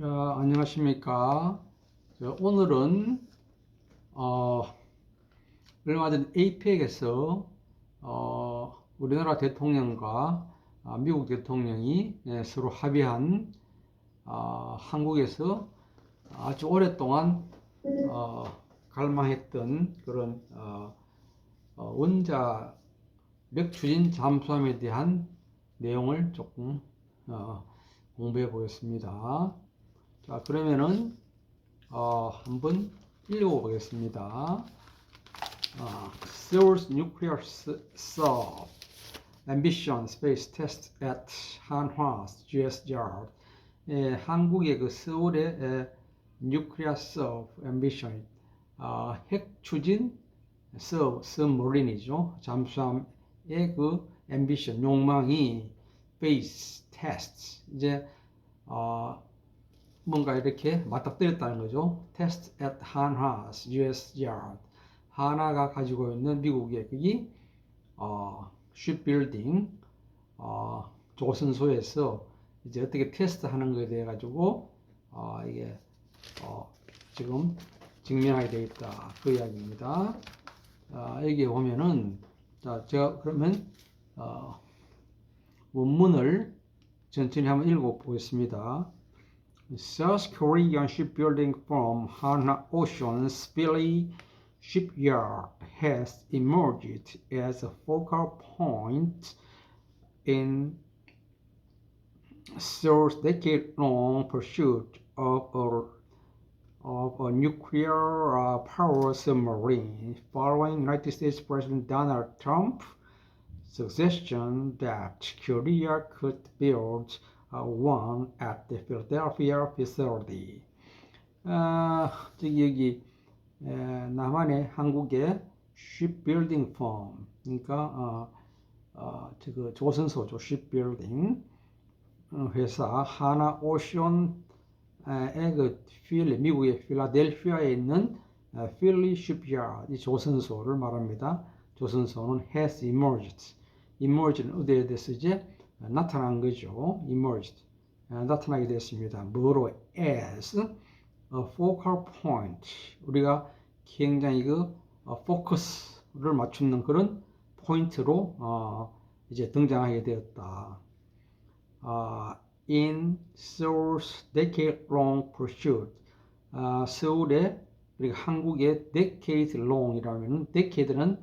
어, 안녕하십니까. 저 오늘은 어, 얼마 전 APEC에서 어, 우리나라 대통령과 아, 미국 대통령이 예, 서로 합의한 아, 한국에서 아주 오랫동안 어, 갈망했던 그런 어, 어, 원자력 추진 잠수함에 대한 내용을 조금 어, 공부해 보겠습니다. 자, 그러면은 어, 한번 읽어보겠습니다. 어, Seoul's nuclear sub ambition space test at Hanwha's US yard. 예, 한국의 그 서울의 에, nuclear sub ambition, 어, 핵 추진 sub submarine이죠. 잠수함의 그 ambition 욕망이 base test 이제 어, 뭔가 이렇게 맞닥뜨렸다는 거죠. Test at Hanwha's US yard. 하나가 가지고 있는 미국의 그이 어, shipbuilding 어, 조선소에서 이제 어떻게 테스트하는 거에 대해 가지고 어, 이게 어, 지금 증명하게 되어 있다 그 이야기입니다. 아, 여기 보면은 자 제가 그러면 어, 원문을 천천히 한번 읽어 보겠습니다. South Korean shipbuilding firm Hana Ocean's Philly Shipyard has emerged as a focal point in Seoul's decade-long pursuit of a, of a nuclear uh, power submarine. Following United States President Donald Trump's suggestion that Korea could build one at the Philadelphia facility. 아, 저기 여기 에, 남한의 한국의 shipbuilding firm, 그러니까 어, 어, 저그 조선소죠 shipbuilding 어, 회사 하나 오션의 그 필리 미국의 필라델피아에 있는 어, 필리 shipyard 이 조선소를 말합니다. 조선소는 has emerged. emerge는 어디에 대해서 이제 나타난 거죠. emerged. 아, 나타나게 됐습니다. 뭐로? as a focal point. 우리가 굉장히 그 어, 포커스를 맞추는 그런 포인트로 어, 이제 등장하게 되었다. 아, in Seoul's decade-long pursuit. 아, 서울의 우리가 한국의 decade long이라면 decade는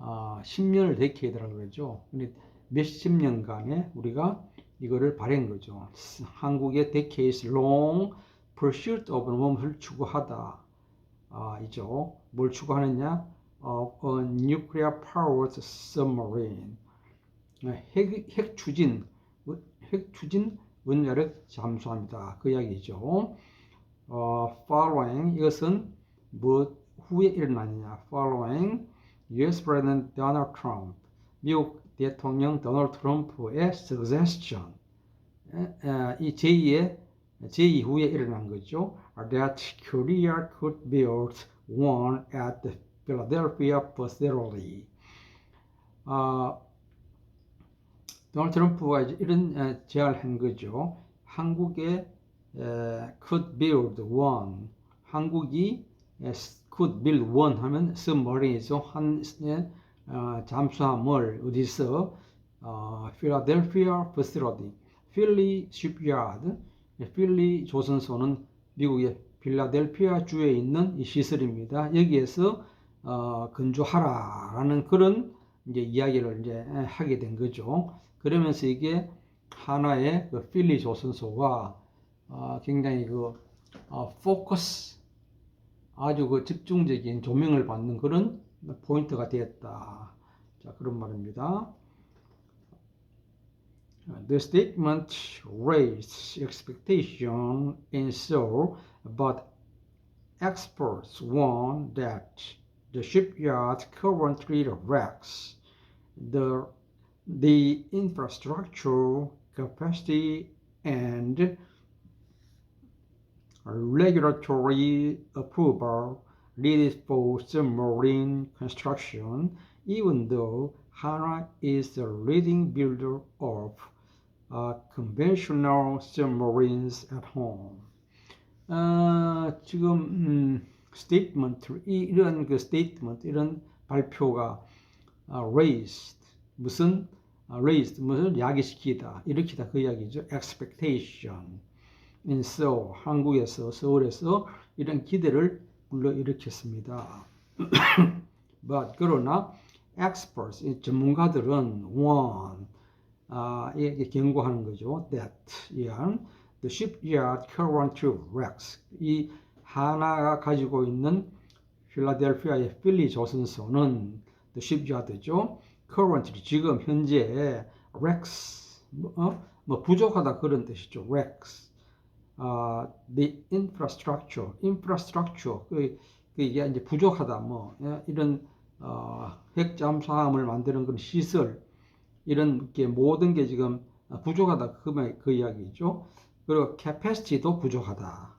아, 10년을 데케이드라고 그러죠. 근데 몇십 년간에 우리가 이거를 발행 거죠. 한국의 decades long pursuit of 무엇을 추구하다. 아, 이죠. 뭘 추구하느냐? 어, a nuclear powered submarine. 핵, 핵 추진, 핵 추진 원자력 잠수함이다. 그 이야기죠. 어, following 이것은 뭐 후에 일어나느냐? following US President Donald Trump, 미국 대통령 도널드 트럼프의 suggestion, 이 제2의 제2 후에 일어난 거죠. That Korea could build one at Philadelphia facility. 아, 도널드 트럼프가 이런 에, 제안을 한 거죠. 한국에 에, could build one. 한국이 에, could build one 하면 submarine이죠. 한 에, 어, 잠수함을 어디서 어, 필라델피아 facility, 필리 shipyard, 필리 조선소는 미국의 필라델피아 주에 있는 이 시설입니다. 여기에서 어, 건조하라라는 그런 이제 이야기를 이제 하게 된 거죠. 그러면서 이게 하나의 그 필리 조선소가 어, 굉장히 그 어, 포커스 아주 그 집중적인 조명을 받는 그런 포인트가 되었다. 자, 그런 말입니다. The statement raised expectation in Seoul, but experts warn that the shipyard currently lacks the the infrastructure capacity and regulatory approval needed for submarine construction, even though Hana is the leading builder of uh, conventional submarines at home. 어, 지금 음, statement 이 이런 그 statement 이런 발표가 어, raised 무슨 어, raised 무슨 야기시키다 일으키다 그 이야기죠. expectation in Seoul 한국에서 서울에서 이런 기대를 불러 일으켰습니다. But 그러나 experts 이 전문가들은 warn 아, 이게 경고하는 거죠. That 이한 the shipyard current wrecks 이 하나가 가지고 있는 필라델피아의 필리 조선소는 the shipyard죠. currently 지금 현재 wrecks 뭐, 어? 뭐 부족하다 그런 뜻이죠. wrecks 아, the infrastructure infrastructure 그, 그 이게 이제 부족하다 뭐 예, 이런 어, 핵잠수함을 만드는 그런 시설 이런 게 모든 게 지금 부족하다 그, 말- 그 이야기죠. 그리고 capacity도 부족하다.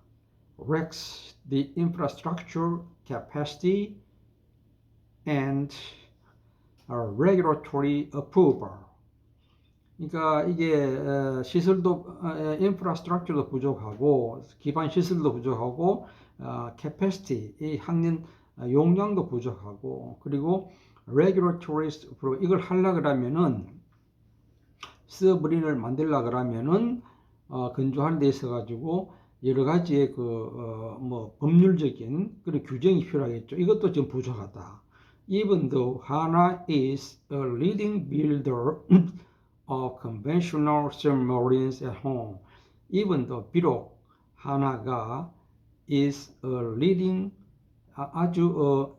wrecks the infrastructure capacity and regulatory approval. 그러니까 이게 어, 시설도 어, 인프라스트럭처도 부족하고 기반 시설도 부족하고 어, capacity 이 학년 어, 용량도 부족하고 그리고 regulatory 이걸 하려 그러면은 서브린을 만들려 그러면은 어, 건조하는 데 있어 가지고 여러 가지의 그뭐 법률적인 그런 규정이 필요하겠죠. 이것도 지금 부족하다. Even though Hana is a leading builder of conventional submarines at home, even though 비록 하나가 is a leading 아- 아주 어,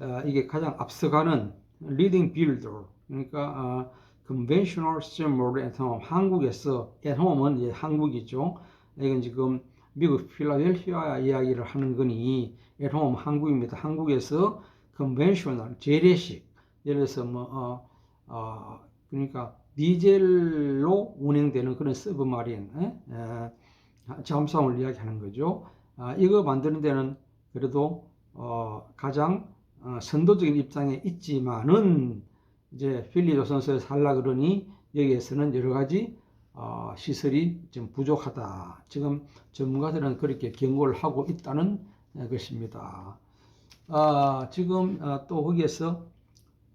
어, 이게 가장 앞서가는 leading builder 그러니까 어, conventional submarine at home 한국에서 at home은 이제 한국이죠. 이건 지금 미국 필라델피아 이야기를 하는 거니 at home 한국입니다. 한국에서 conventional 재래식 예를 들어서 뭐 어, 어, 그러니까 디젤로 운행되는 그런 서브마린 잠수함을 이야기하는 거죠. 아, 이거 만드는 데는 그래도 어, 가장 어, 선도적인 입장에 있지만은 이제 필리 조선소에 살라 그러니 여기에서는 여러 가지 어, 시설이 좀 부족하다. 지금 전문가들은 그렇게 경고를 하고 있다는 어, 것입니다. 아, 지금 어, 또 거기에서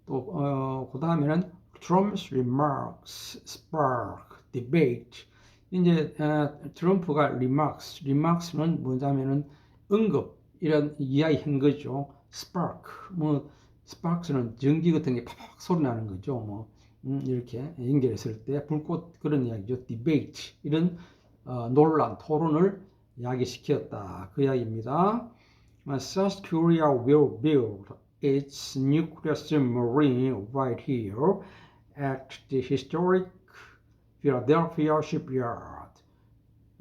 또 어, 그 다음에는 Trump's remarks spark debate. 이제 어, 트럼프가 remarks, remarks는 뭐냐면은 언급 이런 이야기 한 거죠. spark 뭐 스파크스는 전기 같은 게 팍팍 소리 나는 거죠. 뭐 음, 이렇게 연결했을 때 불꽃 그런 이야기죠. debate 이런 어, 논란 토론을 야기시켰다 그 이야기입니다. Uh, South Korea will build its nuclear submarine right here at the historic Philadelphia shipyard.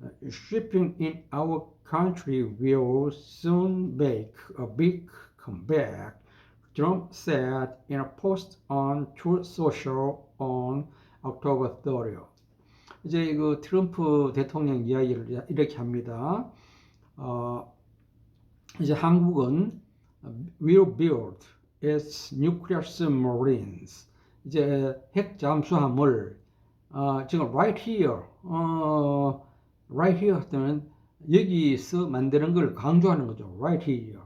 Uh, shipping in our country will soon make a big comeback, Trump said in a post on Truth Social on October 30th. 이제 그 트럼프 대통령 이야기를 이렇게 합니다. 어, 이제 한국은 will build its nuclear submarines. 이제 핵 잠수함을 어, 지금 right here, 어, right here 하면 여기서 만드는 걸 강조하는 거죠. right here.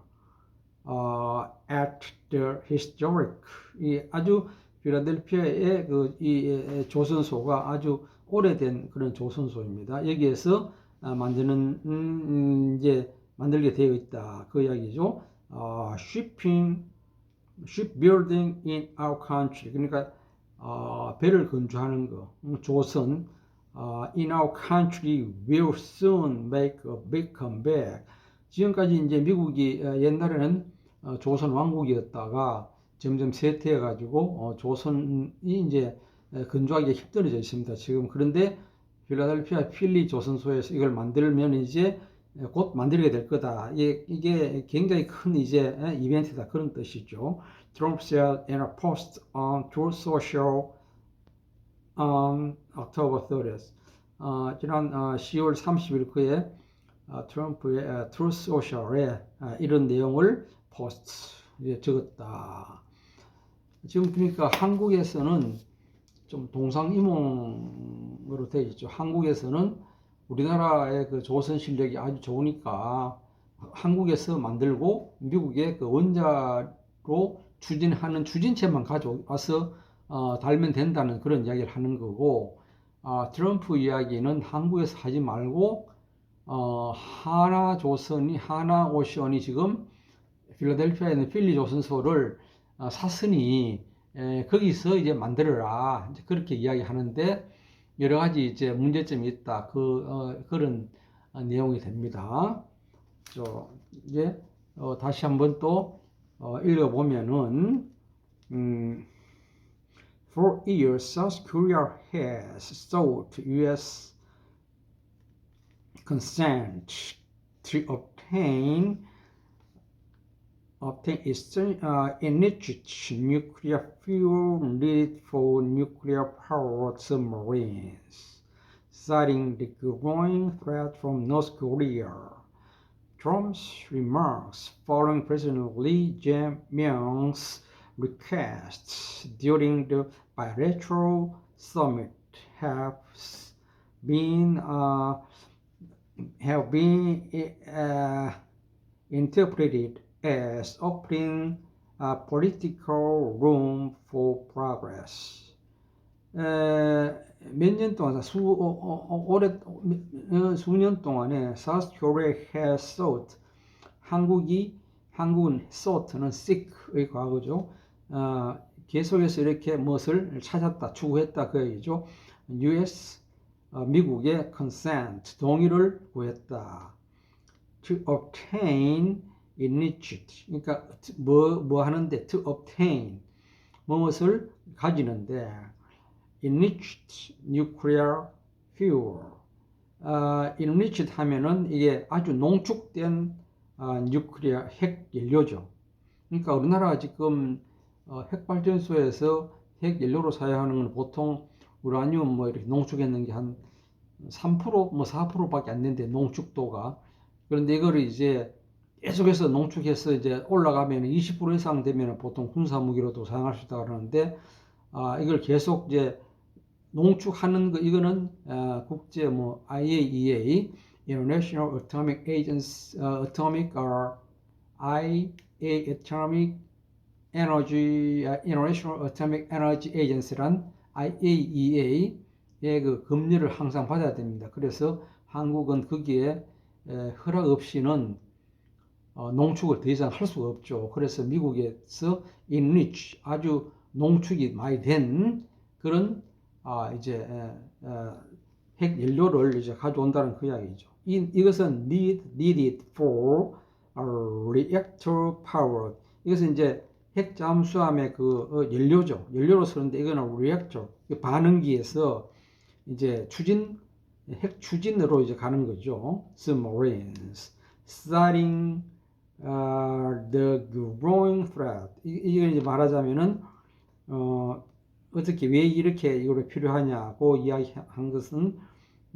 어, at the historic 이 아주 필라델피아의 그 이 조선소가 아주 오래된 그런 조선소입니다. 여기에서 아, 만드는 음, 음, 이제 만들게 되어 있다 그 이야기죠. 어, shipping, shipbuilding in our country 그러니까 어, 배를 건조하는 거 음, 조선 어, in our country will soon make a big comeback. 지금까지 이제 미국이 어, 옛날에는 어, 조선 왕국이었다가 점점 쇠퇴해 가지고 어, 조선이 이제 에, 건조하기 힘들어져 있습니다. 지금 그런데 필라델피아 필리 조선소에서 이걸 만들면 이제 에, 곧 만들게 될 거다. 이게, 굉장히 큰 이제 에, 이벤트다 그런 뜻이죠. Trump said in a post on Truth Social on October 30th. 어, 지난 어, 10월 30일 그에 어, 트럼프의 어, Truth Social에 어, 이런 내용을 포스트 에 적었다. 지금 보니까 한국에서는 좀 동상이몽으로 되어 있죠. 한국에서는 우리나라의 그 조선 실력이 아주 좋으니까 한국에서 만들고 미국의 그 원자로 추진하는 추진체만 가져와서 어, 달면 된다는 그런 이야기를 하는 거고 아, 트럼프 이야기는 한국에서 하지 말고 어, 하나 조선이 하나 오션이 지금 필라델피아에 있는 필리 조선소를 어, 샀으니 에, 거기서 이제 만들어라. 이제 그렇게 이야기하는데 여러 가지 이제 문제점이 있다 그 어, 그런 어, 내용이 됩니다. 저 이제 어, 다시 한번 또 어, 읽어보면은 음, For years, South Korea has sought U.S. consent to obtain obtain uh, enriched nuclear fuel needed for nuclear-powered submarines, citing the growing threat from North Korea. Trump's remarks following President Lee Jae-myung's requests during the bilateral summit have been uh, have been uh, interpreted as opening uh, political room for progress. 몇 년 동안 수 어, 어, 어, 오래 어, 수년 동안에 South Korea has sought 한국이 한국은 sought는 seek의 과거죠. 어, 계속해서 이렇게 무엇을 찾았다, 추구했다 그 얘기죠. U.S. 어, 미국의 consent 동의를 구했다. To obtain enriched. 그러니까 뭐, 뭐 하는데 to obtain. 무엇을 가지는데? enriched nuclear fuel. 어, enriched 하면은 이게 아주 농축된 어, 뉴클리어 핵 연료죠. 그러니까 우리나라가 지금 어, 핵발전소에서 핵 연료로 사용하는 건 보통 우라늄 뭐 이렇게 농축했는 게 한 3%뭐 4%밖에 안 되는데 농축도가. 그런데 이거를 이제 계속해서 농축해서 이제 올라가면 20% 이상 되면 보통 군사 무기로도 사용할 수 있다 그러는데 아 이걸 계속 이제 농축하는 거 이거는 아, 국제 뭐 IAEA International Atomic Agency uh, Atomic or IA Atomic Energy uh, International Atomic Energy Agency란 IAEA의 그 금리를 항상 받아야 됩니다. 그래서 한국은 거기에 에, 허락 없이는 어, 농축을 더 이상 할 수가 없죠. 그래서 미국에서 enrich 아주 농축이 많이 된 그런 아, 이제 핵 연료를 이제 가져온다는 그 이야기죠. 이, 이것은 need, needed for reactor power. 이것은 이제 핵 잠수함의 그 어, 연료죠. 연료로 쓰는데 이거는 reactor, 반응기에서 이제 추진, 핵 추진으로 이제 가는 거죠. submarines. starting uh, the growing threat. 이, 이걸 이제 말하자면은, 어, 어떻게, 왜 이렇게 이거를 필요하냐고 이야기한 것은,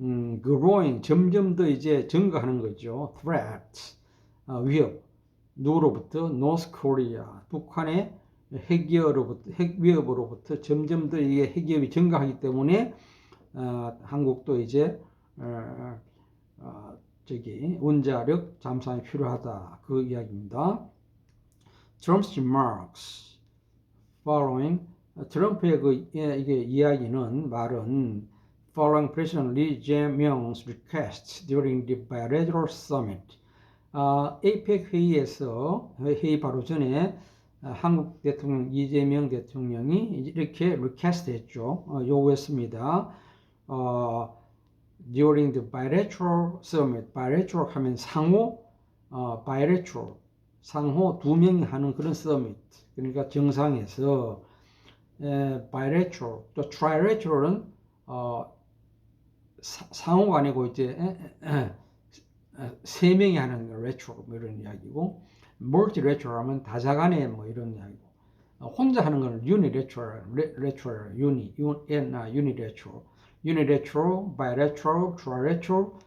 음, growing, 점점 더 이제 증가하는 거죠. threat, 어, 위협. 누구로부터? North Korea, 북한의 핵위협으로부터, 핵위협으로부터 점점 더 이게 핵위협이 증가하기 때문에, 어, 한국도 이제, 어, 어, 저기, 원자력 잠수함이 필요하다. 그 이야기입니다. Trump's remarks following, 트럼프의 그, 예, 이게 이야기는, 말은, following President Lee Jae-myung's request during the bilateral summit. 어, APEC 회의에서 회의 바로 전에 어, 한국 대통령 이재명 대통령이 이렇게 리퀘스트 했죠. 어, 요구했습니다. 어, during the bilateral summit, bilateral 하면 상호, 어, bilateral, 상호 두 명이 하는 그런 서밋. 그러니까 정상에서 에, bilateral, 또 trilateral은 어, 사, 상호가 아니고 이제 에, 에, 세 명이 하는 레트로 뭐 이런 이야기고 레트로 하면 다자간에 뭐 이런 이야기고 혼자 하는 거는 유니레트로 레트로 유니레트로 유니레트로 바이레트로 트라레트로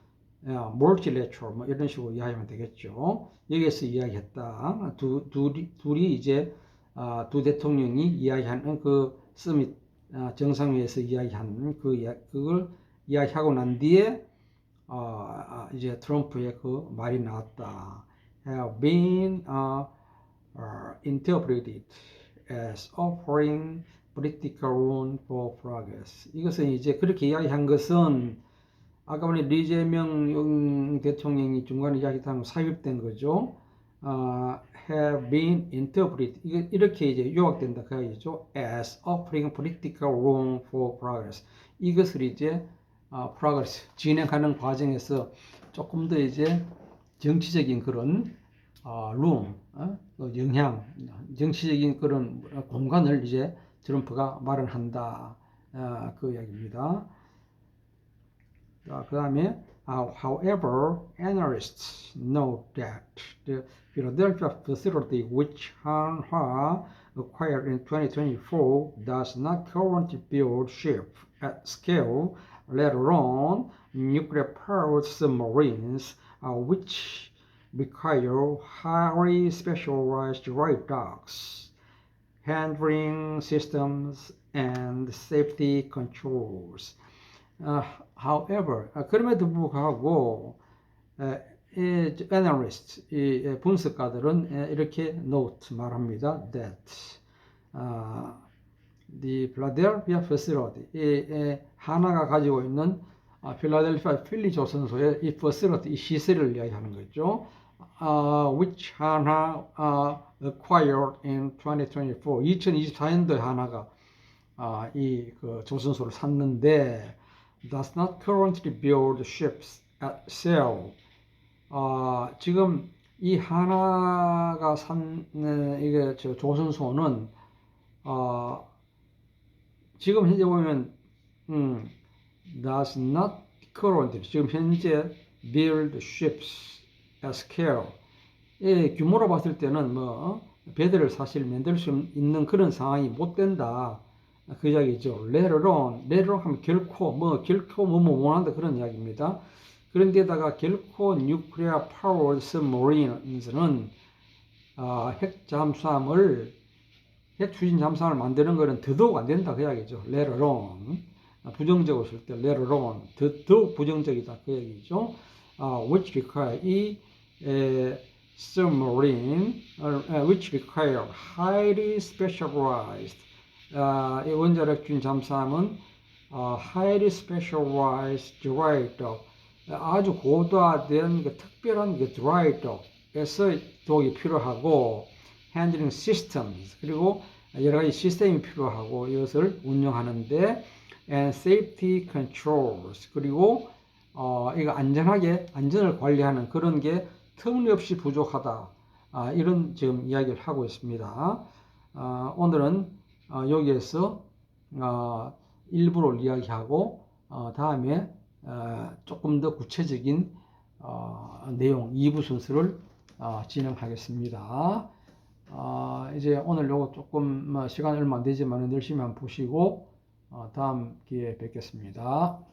멀티레트로 뭐 이런 식으로 이야기하면 되겠죠. 여기에서 이야기했다. 두 둘이 둘이 이제 아, 두 대통령이 이야기하는 그 서밋 아, 정상회에서 이야기한 그 그걸 이야기하고 난 뒤에 어, 아, 이제 트럼프의 그 말이 나왔다. have been uh, uh, interpreted as offering political for progress. 이것은 이제 그렇게 이야기한 것은 아까 보니 리재명 대통령이 중간에 이야기한 삽입된 거죠. 어, have been interpreted 이렇게 이제 요약된다 그 이야기죠. as offering political room for progress. 이것을 이제 어, progress 진행하는 과정에서 조금 더 이제 정치적인 그런 어, room, 어? 그 영향, 정치적인 그런 공간을 이제 트럼프가 마련한다. 어, 그 이야기입니다. 자, 그 다음에 uh, however, analysts note that the Philadelphia facility which Hanwha acquired in 2024 does not currently build ships at scale, let alone nuclear-powered submarines, uh, which require highly specialized radars, Handling systems, and safety controls. 어, however, 어, 그럼에도 불구하고 에, 이 analyst, 이 에, 분석가들은 에, 이렇게 note 말합니다. that 어, the Philadelphia facility, 이 에, 하나가 가지고 있는 아, 필라델피아 필리 조선소의 이 facility, 이 시설을 이야기하는 거죠. 어, which 하나 어, acquired in 2024, 2024년도에 하나가 아, 이그 조선소를 샀는데 does not currently build ships at sail. 아, 지금 이 하나가 산 네, 이게 저 조선소는 어, 지금 현재 보면 음, does not currently 지금 현재 build ships at scale. 이 규모로 봤을 때는 뭐 배들을 사실 만들 수 있는 그런 상황이 못 된다. 그 이야기죠. 레르론, 레르론 하면 결코, 뭐, 결코 뭐, 뭐, 원한다 그런 이야기입니다. 그런데다가 결코 뉴클리어 파워 서머리인스는 어, 핵 잠수함을 핵 추진 잠수함을 만드는 것은 더더욱 안 된다 그 이야기죠. 레르론 부정적으로 쓸 때 레르론 더, 더욱 부정적이다 그 얘기죠. 어, which require 이 에, submarine uh, which require highly specialized 아, 이 원자력 준 잠수함은 어, highly specialized dry dock, 아주 고도화된 그 특별한 그 dry dock에서 도움이 필요하고 handling systems 그리고 여러 가지 시스템이 필요하고 이것을 운영하는데 and safety controls 그리고 어, 이거 안전하게 안전을 관리하는 그런 게 터무니없이 부족하다 아, 이런 지금 이야기를 하고 있습니다. 아, 오늘은 어, 여기에서 어, 일부를 이야기하고 어, 다음에 어, 조금 더 구체적인 어, 내용 2부 순서를 어, 진행하겠습니다. 어, 이제 오늘 요거 조금 뭐 시간 얼마 안 되지만 열심히 한번 보시고 어, 다음 기회에 뵙겠습니다.